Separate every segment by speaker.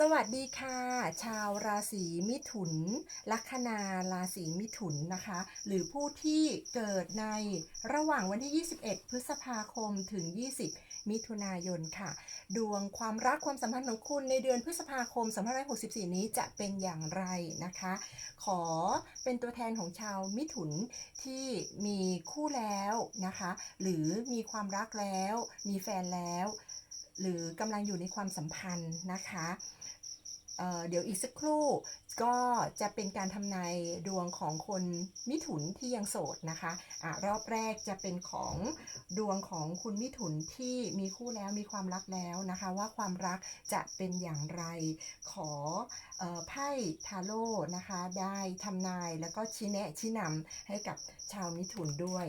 Speaker 1: สวัสดีค่ะ ชาวราศีมิถุน ลัคนาราศีมิถุนนะคะ หรือผู้ที่เกิดในระหว่างวันที่ 21 พฤษภาคมถึง 20 มิถุนายนค่ะ ดวงความรักความสัมพันธ์ของคุณในเดือนพฤษภาคม 2564 นี้จะเป็นอย่างไรนะคะ ขอเป็นตัวแทนของชาวมิถุนที่มีคู่แล้วนะคะ หรือมีความรักแล้ว มีแฟนแล้ว หรือกำลังอยู่ในความสัมพันธ์นะคะเเดี๋ยวอีกสักครู่ก็จะเป็นการทำนายดวงของคนมิถุนที่ยังโสดนะคะอะรอบแรกจะเป็นของดวงของคุณมิถุนที่มีคู่แล้วมีความรักแล้วนะคะ ว่าความรักจะเป็นอย่างไรขออไพ่ทาโร่นะคะ ได้ทำนายแล้วก็ชี้แนะชี้นำให้กับชาวมิถุนด้วย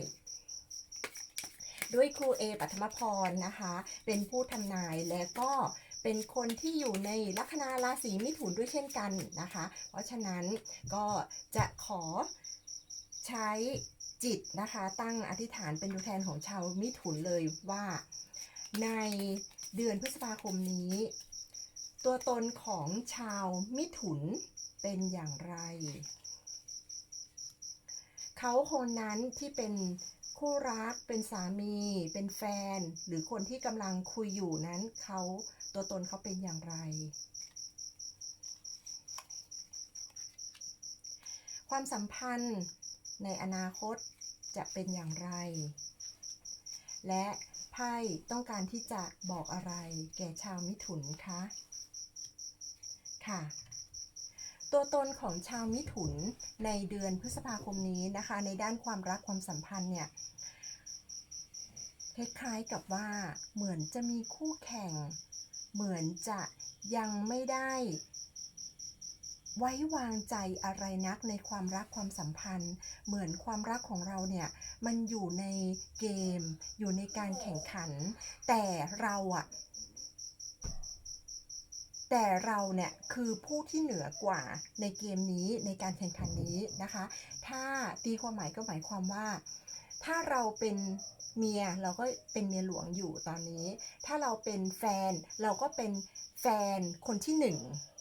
Speaker 1: ด้วยครูเอปัทมพรนะคะ เป็นผู้ทำนายและก็เป็นคนที่อยู่ในลัคนาราศีมิถุนด้วยเช่นกันนะคะ เพราะฉะนั้นก็จะขอใช้จิตนะคะ ตั้งอธิษฐานเป็นตัวแทนของชาวมิถุนเลยว่าในเดือนพฤษภาคมนี้ ตัวตนของชาวมิถุนเป็นอย่างไร เขาคนนั้นที่เป็น คู่รักเป็นสามี เป็นแฟน หรือคนที่กำลังคุยอยู่นั้นเขาตัวตนเขาเป็นอย่างไร ความสัมพันธ์ในอนาคตจะเป็นอย่างไร และไพ่ต้องการที่จะบอกอะไรแก่ชาวมิถุนคะค่ะตัวตนของชาวมิถุนในเดือนพฤษภาคมนี้นะคะ ในด้านความรักความสัมพันธ์เนี่ย คล้ายๆกับว่า เหมือนจะมีคู่แข่ง เหมือนจะยังไม่ได้ ไว้วางใจอะไรนักในความรักความสัมพันธ์ เหมือนความรักของเราเนี่ยมันอยู่ในเกม อยู่ในการแข่งขัน แต่เราอะแต่เราเนี่ยคือผู้ที่เหนือกว่าในเกมนี้ในการแข่งขันนี้นะคะ ถ้าตีความหมายก็หมายความว่า ถ้าเราเป็น เมียเราก็เป็นเมียหลวงอยู่ตอนนี้ ถ้าเราเป็นแฟนเราก็เป็นแฟนคนที่หนึ่ง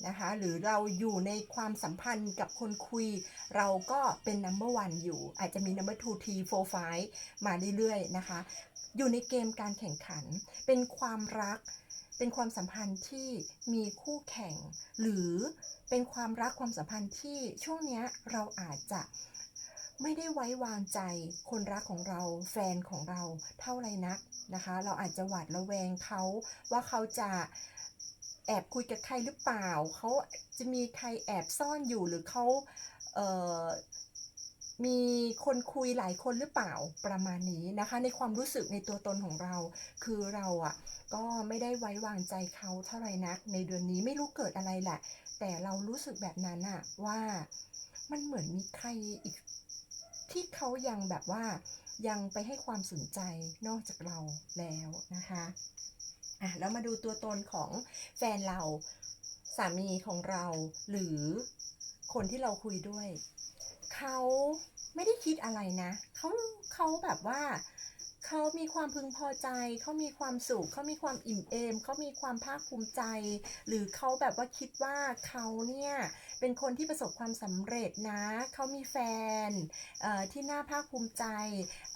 Speaker 1: นะคะหรือเราอยู่ในความสัมพันธ์กับคนคุย เราก็เป็น number one อยู่ อาจจะมี number two three four five มาเรื่อยๆนะคะ อยู่ในเกมการแข่งขัน เป็นความรัก เป็นความสัมพันธ์ที่มีคู่แข่ง หรือเป็นความรักความสัมพันธ์ที่ช่วงนี้เราอาจจะ ไม่ได้ไว้วางใจคนรักของเราแฟนของเราเท่าไรนักนะคะ เราอาจจะหวาดระแวงเขาว่าเขาจะแอบคุยกับใครหรือเปล่า เขาจะมีใครแอบซ่อนอยู่หรือเขาเมีคนคุยหลายคนหรือเปล่าประมาณนี้นะคะ ในความรู้สึกในตัวตนของเรา คือเราอะก็ไม่ได้ไว้วางใจเขาเท่าไรนัก ในเดือนนี้ไม่รู้เกิดอะไรแหละ แต่เรารู้สึกแบบนั้นอะว่ามันเหมือนมีใครอีก ที่เขายังแบบว่ายังไปให้ความสนใจนอกจากเราแล้วนะคะอะแล้วมาดูตัวตนของแฟนเราสามีของเราหรือคนที่เราคุยด้วย เขาไม่ได้คิดอะไรนะเขาเขาแบบว่าเขามีความพึงพอใจ เขามีความสุข เขามีความอิ่มเอม เขามีความภาคภูมิใจ หรือเขาแบบว่าคิดว่าเขาเนี่ย เป็นคนที่ประสบความสำเร็จนะ เขามีแฟนที่น่าภาคภูมิใจ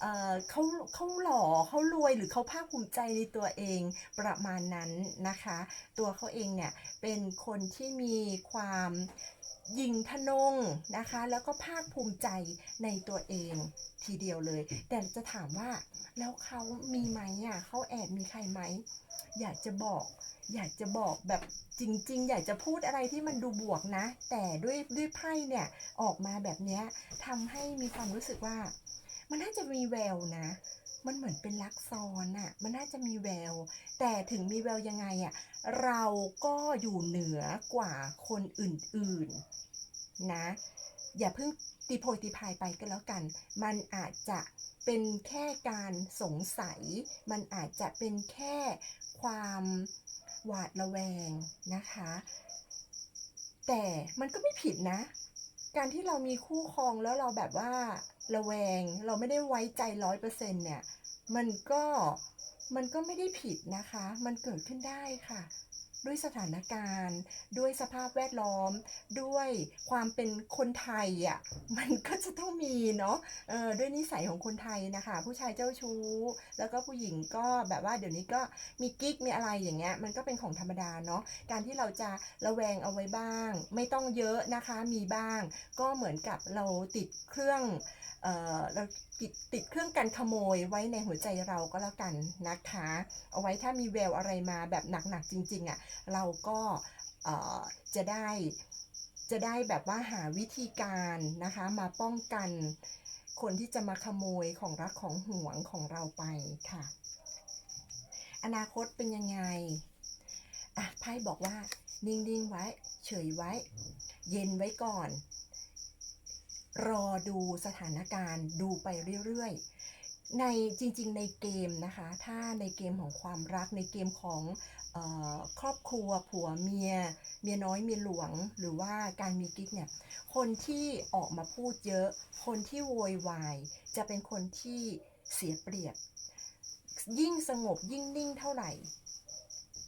Speaker 1: เเขาเขาหล่อเขารวยหรือเขาภาคภูมิใจในตัวเองประมาณนั้นนะคะ ตัวเขาเองเนี่ยเป็นคนที่มีความยิงทะนงนะคะ แล้วก็ภาคภูมิใจในตัวเองทีเดียวเลย แต่จะถามว่าแล้วเขามีไหมอะเขาแอบมีใครไหม อยากจะบอก อยากจะบอกแบบจริง ๆ อยากจะพูดอะไรที่มันดูบวกนะ แต่ด้วยด้วยไพ่เนี่ยออกมาแบบเนี้ยทำให้มีความรู้สึกว่า มันน่าจะมีแววนะ มันเหมือนเป็นลักซอนอะมันน่าจะมีแวว แต่ถึงมีแววยังไงอะเราก็อยู่เหนือกว่าคนอื่นๆนะ อย่าเพิ่งตีโพยตีพายไปก็แล้วกัน มันอาจจะเป็นแค่การสงสัย มันอาจจะเป็นแค่ความ หวาดระแวงนะคะ แต่มันก็ไม่ผิดนะ การที่เรามีคู่ครองแล้วเราแบบว่าระแวง เราไม่ได้ไว้ใจร้อยเปอร์เซ็นเนี่ย มันก็มันก็ไม่ได้ผิดนะคะ มันเกิดขึ้นได้ค่ะ ด้วยสถานการณ์ ด้วยสภาพแวดล้อม ด้วยความเป็นคนไทยอะมันก็จะต้องมีเนาะเออด้วยนิสัยของคนไทยนะคะ ผู้ชายเจ้าชู้ แล้วก็ผู้หญิงก็แบบว่าเดี๋ยวนี้ก็มีกิ๊กมีอะไรอย่างเงี้ยมันก็เป็นของธรรมดาเนาะการที่เราจะระแวงเอาไว้บ้าง ไม่ต้องเยอะนะคะมีบ้าง ก็เหมือนกับเราติดเครื่องเออติดติดเครื่องกันขโมยไว้ในหัวใจเราก็แล้วกันนะคะ เอาไว้ถ้ามีแววอะไรมาแบบหนักๆจริงๆอะ่ะเราก็จะได้จะได้แบบว่าหาวิธีการนะคะมาป้องกันคนที่จะมาขโมยของรักของห่วงของเราไปค่ะ อนาคตเป็นยังไงอะไพ่บอกว่า นิ่งๆไว้ เฉยไว้ เย็นไว้ก่อน รอดูสถานการณ์ดูไปเรื่อยๆ ในจริงๆในเกมนะคะ ถ้าในเกมของความรักในเกมของออครอบครัวผัวเมีย เมียน้อยเมียหลวง หรือว่าการมีกิ๊กเนี่ย คนที่ออกมาพูดเยอะ คนที่โวยวาย จะเป็นคนที่เสียเปรียบ ยิ่งสงบยิ่งนิ่งเท่าไหร่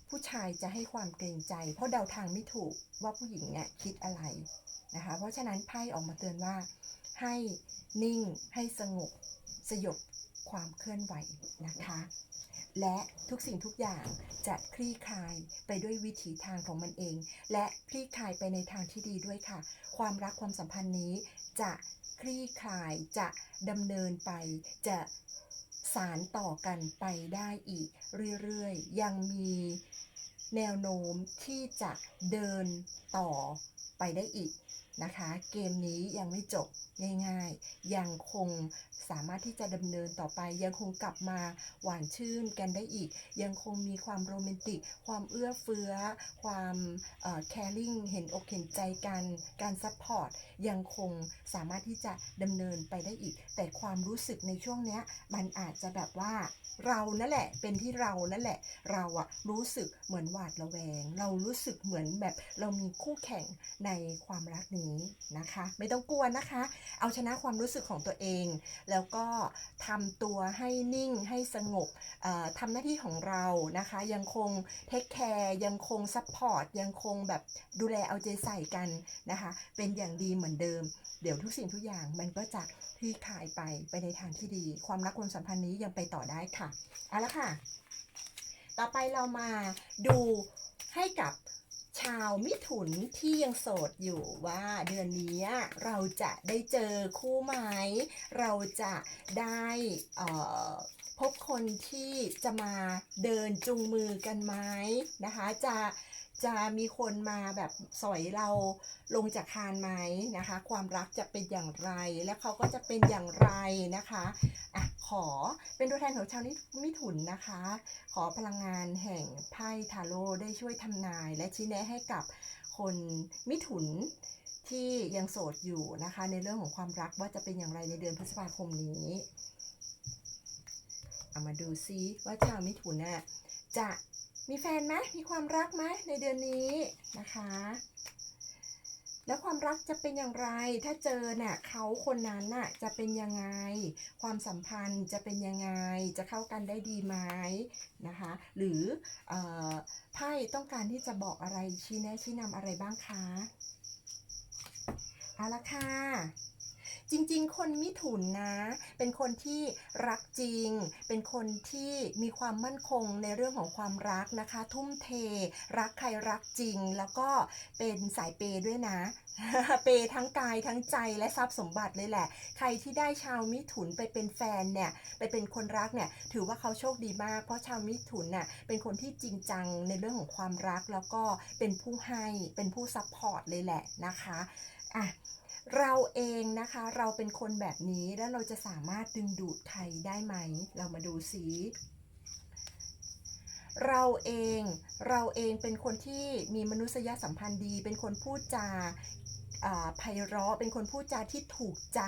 Speaker 1: ผู้ชายจะให้ความเกรงใจ เพราะเดาทางไม่ถูกว่าผู้หญิงเนี่ยคิดอะไร นะคะ เพราะฉะนั้นไพ่ออกมาเตือนว่าให้นิ่งให้สงบสยบความเคลื่อนไหวนะคะ และทุกสิ่งทุกอย่างจะคลี่คลายไปด้วยวิถีทางของมันเอง และคลี่คลายไปในทางที่ดีด้วยค่ะ ความรักความสัมพันธ์นี้จะคลี่คลายจะดำเนินไปจะสารต่อกันไปได้อีกเรื่อยๆ ยังมีแนวโน้มที่จะเดินต่อไปได้อีก นะคะ เกมนี้ยังไม่จบง่ายๆ ยังคงสามารถที่จะดำเนินต่อไป ยังคงกลับมาหวานชื่นกันได้อีก ยังคงมีความโรแมนติก ความเอื้อเฟื้อ ความแคริ่งเห็นอกเห็นใจกัน การซัพพอร์ตยังคงสามารถที่จะดำเนินไปได้อีก แต่ความรู้สึกในช่วงเนี้ยมันอาจจะแบบว่า เรานั่นแหละ เป็นที่เรานั่นแหละ เราอะรู้สึกเหมือนหวาดระแวง เรารู้สึกเหมือนแบบเรามีคู่แข่งในความรักนี้นะคะ ไม่ต้องกลัวนะคะ เอาชนะความรู้สึกของตัวเอง แล้วก็ทำตัวให้นิ่งให้สงบเอ่อทำหน้าที่ของเรานะคะ ยังคงเทคแคร์ยังคงซัพพอร์ตยังคงแบบดูแลเอาใจใส่กันนะคะ เป็นอย่างดีเหมือนเดิม เดี๋ยวทุกสิ่งทุกอย่างมันก็จะคลี่คลายไปไปในทางที่ดี ความรักความสัมพันธ์นี้ยังไปต่อได้ค่ะเอาละค่ะ ต่อไปเรามาดูให้กับชาวมิถุนที่ยังโสดอยู่ว่าเดือนนี้เราจะได้เจอคู่ไหม เราจะได้พบคนที่จะมาเดินจูงมือกันไหมนะคะ จะ จะมีคนมาแบบสอยเราลงจากคานไหมนะคะ ความรักจะเป็นอย่างไร และเขาก็จะเป็นอย่างไรนะคะอะขอเป็นตัวแทนของชาวมิถุนนะคะ ขอพลังงานแห่งไพ่ทาโร่ได้ช่วยทำนาย และชี้แนะให้กับคนมิถุนที่ยังโสดอยู่นะคะ ในเรื่องของความรักว่าจะเป็นอย่างไรในเดือนพฤษภาคมนี้เอามาดูซิว่าชาวมิถุนน่ะจะ มีแฟนไหมมีความรักไหมในเดือนนี้นะคะ แล้วความรักจะเป็นอย่างไร ถ้าเจอเน่ะเขาคนนั้นน่ะจะเป็นยังไง ความสัมพันธ์จะเป็นยังไง จะเข้ากันได้ดีไหมนะคะ หรืออไพ่ต้องการที่จะบอกอะไรชี้แนะชี้นำอะไรบ้างคะ เอาละค่ะ จริงๆ คนมิถุนนะ เป็นคนที่รักจริง เป็นคนที่มีความมั่นคงในเรื่องของความรักนะคะ ทุ่มเท รักใครรักจริง แล้วก็เป็นสายเปย์ด้วยนะ เปย์ทั้งกายทั้งใจและทรัพย์สมบัติเลยแหละ ใครที่ได้ชาวมิถุนไปเป็นแฟนเนี่ย ไปเป็นคนรักเนี่ย ถือว่าเขาโชคดีมาก เพราะชาวมิถุนน่ะ เป็นคนที่จริงจังในเรื่องของความรัก แล้วก็เป็นผู้ให้ เป็นผู้ซัพพอร์ตเลยแหละนะคะ อะ เราเองนะคะ เราเป็นคนแบบนี้แล้วเราจะสามารถดึงดูดใครได้ไหม เรามาดูสิเราเองเราเองเป็นคนที่มีมนุษยสัมพันธ์ดี เป็นคนพูดจา ไพเราะเป็นคนพูดจาที่ถูกใจ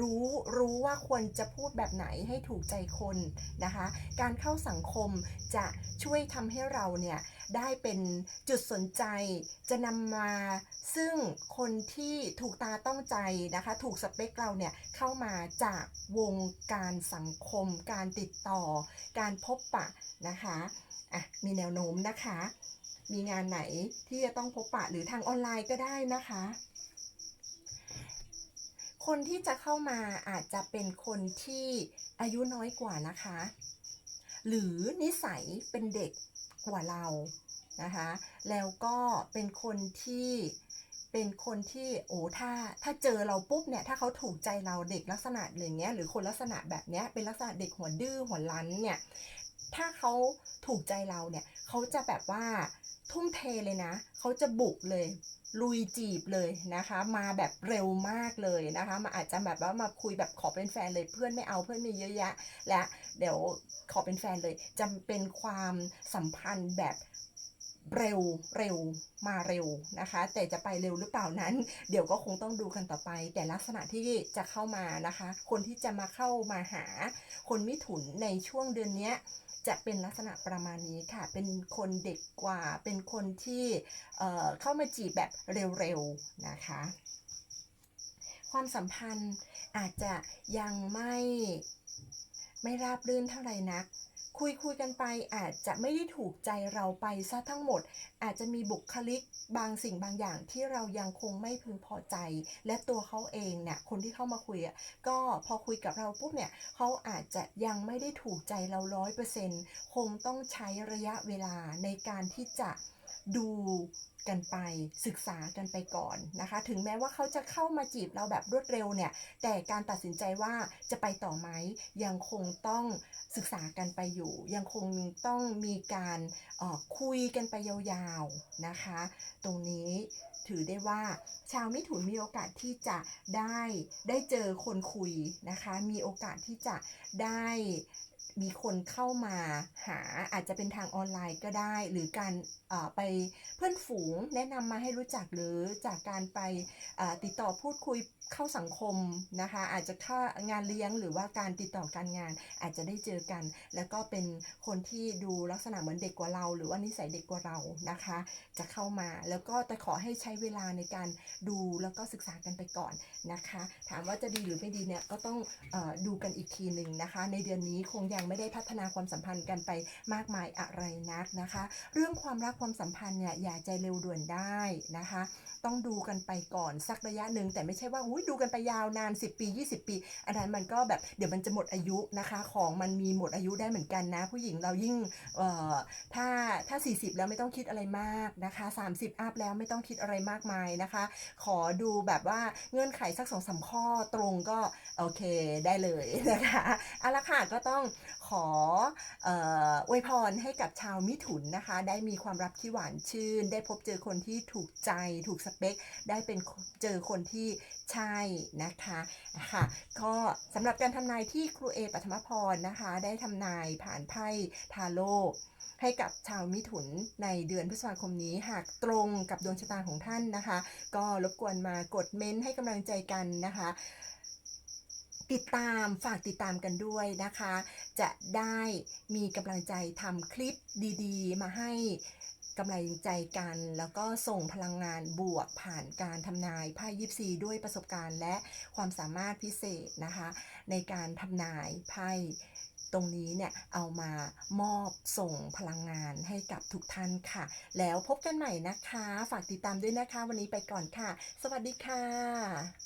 Speaker 1: รู้รู้ว่าควรจะพูดแบบไหนให้ถูกใจคนนะคะ การเข้าสังคมจะช่วยทำให้เราเนี่ยได้เป็นจุดสนใจ จะนำมาซึ่งคนที่ถูกตาต้องใจนะคะ ถูกสเปคเราเนี่ยเข้ามาจากวงการสังคม การติดต่อ การพบปะนะคะอะมีแนวโน้มนะคะ มีงานไหนที่จะต้องพบปะหรือทางออนไลน์ก็ได้นะคะ คนที่จะเข้ามาอาจจะเป็นคนที่อายุน้อยกว่านะคะ หรือนิสัยเป็นเด็กกว่าเรานะคะ แล้วก็เป็นคนที่เป็นคนที่โอ้ถ้าถ้าเจอเราปุ๊บเนี่ยถ้าเขาถูกใจเราเด็กลักษณะอย่างเงี้ยหรือคนลักษณะแบบเนี้ยเป็นลักษณะเด็กหัวดื้อหัวรั้นเนี่ยถ้าเขาถูกใจเราเนี่ยเขาจะแบบว่าทุ่มเทเลยนะ เขาจะบุกเลย ลุยจีบเลยนะคะ มาแบบเร็วมากเลยนะคะ มาอาจจะแบบว่ามาคุยแบบขอเป็นแฟนเลยเพื่อนไม่เอาเพื่อนมีเยอะแยะ และเดี๋ยวขอเป็นแฟนเลยจะเป็นความสัมพันธ์แบบเร็วเร็วมาเร็วนะคะ แต่จะไปเร็วหรือเปล่านั้น เดี๋ยวก็คงต้องดูกันต่อไป แต่ลักษณะที่จะเข้ามานะคะ คนที่จะมาเข้ามาหาคนมิถุนในช่วงเดือนเนี้ย จะเป็นลักษณะประมาณนี้ค่ะ เป็นคนเด็กกว่า เป็นคนที่เเข้ามาจีบแบบเร็วๆนะคะ ความสัมพันธ์อาจจะยังไม่ไม่ราบรื่นเท่าไหร่นัก คุยคุยกันไปอาจจะไม่ได้ถูกใจเราไปซะทั้งหมด อาจจะมีบุคลิกบางสิ่งบางอย่างที่เรายังคงไม่พึงพอใจ และตัวเขาเองเนี่ยคนที่เข้ามาคุยอะก็พอคุยกับเราปุ๊บเนี่ยเขาอาจจะยังไม่ได้ถูกใจเราร้อยเปอร์เซ็นต์คงต้องใช้ระยะเวลาในการที่จะดู กันไปศึกษากันไปก่อนนะคะ ถึงแม้ว่าเขาจะเข้ามาจีบเราแบบรวดเร็วเนี่ย แต่การตัดสินใจว่าจะไปต่อไหมยังคงต้องศึกษากันไปอยู่ ยังคงต้องมีการออคุยกันไปยาวๆนะคะ ตรงนี้ถือได้ว่าชาวมิถุนมีโอกาสที่จะได้ได้เจอคนคุยนะคะ มีโอกาสที่จะได้ มีคนเข้ามาหาอาจจะเป็นทางออนไลน์ก็ได้ หรือการไปเพื่อนฝูงแนะนำมาให้รู้จักหรือจากการไปติดต่อพูดคุย เข้าสังคมนะคะ อาจจะเข้างานเลี้ยงหรือว่าการติดต่อการงานอาจจะได้เจอกัน แล้วก็เป็นคนที่ดูลักษณะเหมือนเด็กกว่าเรา หรือว่านิสัยเด็กกว่าเรานะคะ จะเข้ามาแล้วก็แต่ขอให้ใช้เวลาในการดูแล้วก็ศึกษากันไปก่อนนะคะ ถามว่าจะดีหรือไม่ดีเนี่ยก็ต้องออดูกันอีกทีหนึ่งนะคะ ในเดือนนี้คงยังไม่ได้พัฒนาความสัมพันธ์กันไปมากมายอะไรนักนะคะ เรื่องความรักความสัมพันธ์เนี่ยอย่าใจเร็วด่วนได้นะคะ ต้องดูกันไปก่อนสักระยะหนึ่งแต่ไม่ใช่ว่าอุ้ยดูกันไปยาวนาน 10 ปี 20 ปี อันนั้นมันก็แบบเดี๋ยวมันจะหมดอายุนะคะของมันมีหมดอายุได้เหมือนกันนะ ผู้หญิงเรายิ่งเอ่อถ้าถ้า 40 แล้วไม่ต้องคิดอะไรมากนะคะ 30 อัพแล้วไม่ต้องคิดอะไรมากมายนะคะ ขอดูแบบว่าเงื่อนไขสักสองสามข้อตรงก็โอเคได้เลยนะคะเอาละค่ะก็ต้อง อเอ่อวยพรให้กับชาวมิถุนนะคะ ได้มีความรักที่หวานชื่น ได้พบเจอคนที่ถูกใจ ถูกสเปค ได้เป็นเจอคนที่ใช่นะคะค่ะก็สำหรับการทำนายที่ครูเอปัทมพรนะคะ ได้ทำนายผ่านไพ่ทาโร่ให้กับชาวมิถุนในเดือนพฤษภาคมนี้หากตรงกับดวงชะตาของท่านนะคะ ก็รบกวนมากดเม้นให้กำลังใจกันนะคะ ติดตามฝากติดตามกันด้วยนะคะ จะได้มีกำลังใจทำคลิปดีๆ มาให้กำลังใจกัน แล้วก็ส่งพลังงานบวกผ่านการทำนายไพ่ยิปซีด้วยประสบการณ์และความสามารถพิเศษนะคะ ในการทำนายไพ่ตรงนี้เนี่ยเอามามอบส่งพลังงานให้กับทุกท่านค่ะ แล้วพบกันใหม่นะคะ ฝากติดตามด้วยนะคะ วันนี้ไปก่อนค่ะ สวัสดีค่ะ